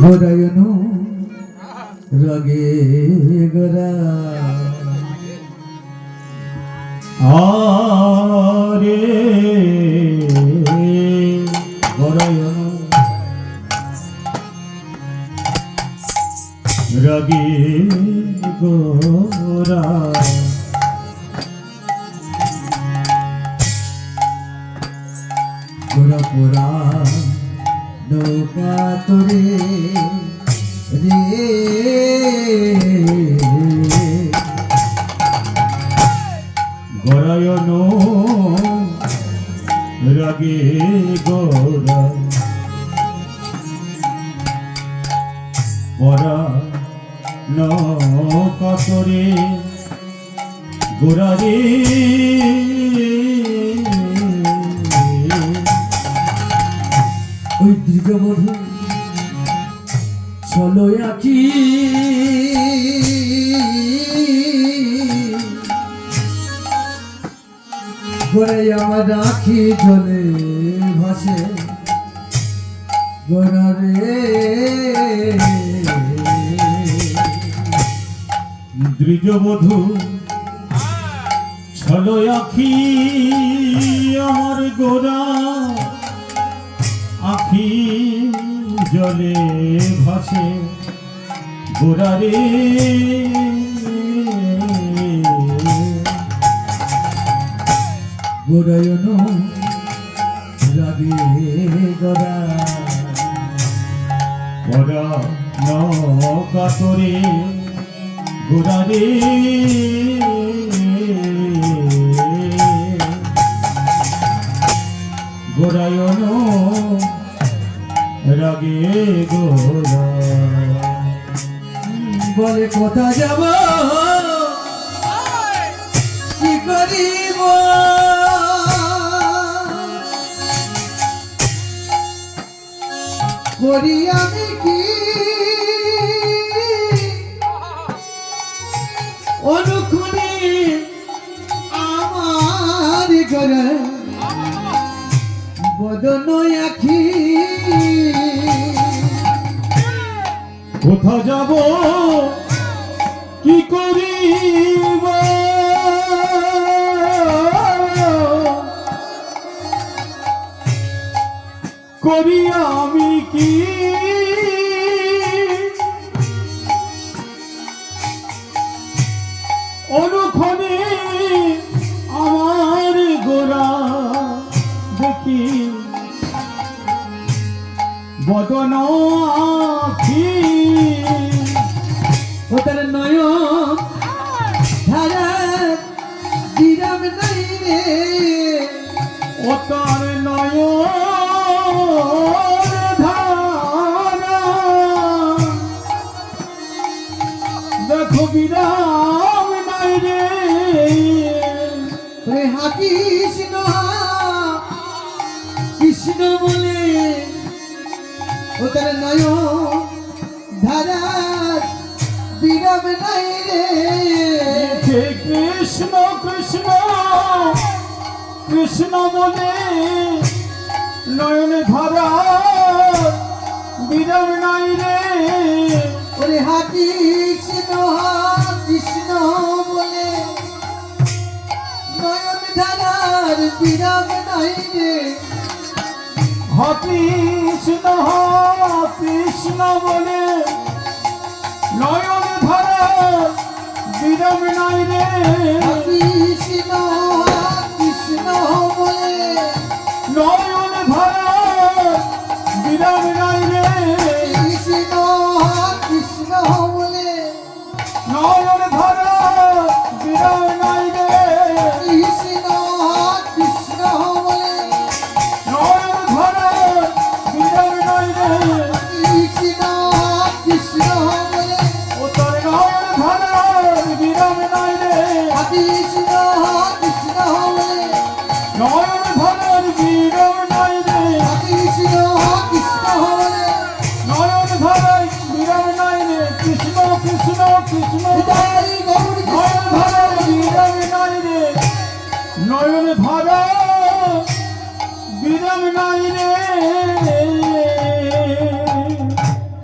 গোরায়নু রগে গোরা আরে গোরায়নু রগে গোরা গোরা পুরা নৌকা তোরে রে। গরায়ন রাগে গোরা পরা নৌকা তোরে গোরা রে। করে আমার আখি জলে ভাসে। গোরা রে। দ্বিজবধূ ছলো আখি আমার গোরা আখি জলে ভাসে। গোড়ারে গড়া গড়া নকাতরে গোড়ারে গোড়ায়ন রাগে গোরা। বলে কোথা যাব? কি করিব? করি কি অনুক্ষণে আমার ঘরে বদন আখি। কোথা যাব? কি করিব করি আমি কি? অনুক্ষণে আমার গোরা দেখি। বদন আখি। ও তার নয় ধারা বিরাম নাই বিরাম নাই রে। হা কৃষ্ণ কৃষ্ণ বলে ও নয় ধারা বিরাম নাই রে। কৃষ্ণ কৃষ্ণ কৃষ্ণ বলে নয়নে ধরা বিরাম নাই রে। ওরে হা কৃষ্ণ কৃষ্ণ বলে। নয়ন ধারার বিরাম নাই রে। কৃষ্ণ কৃষ্ণ বলে। নয়ন ধরা বিরাম নাই রে। কৃষ্ণ কৃষ্ণ বলে। নয়ন ধরা বিরাম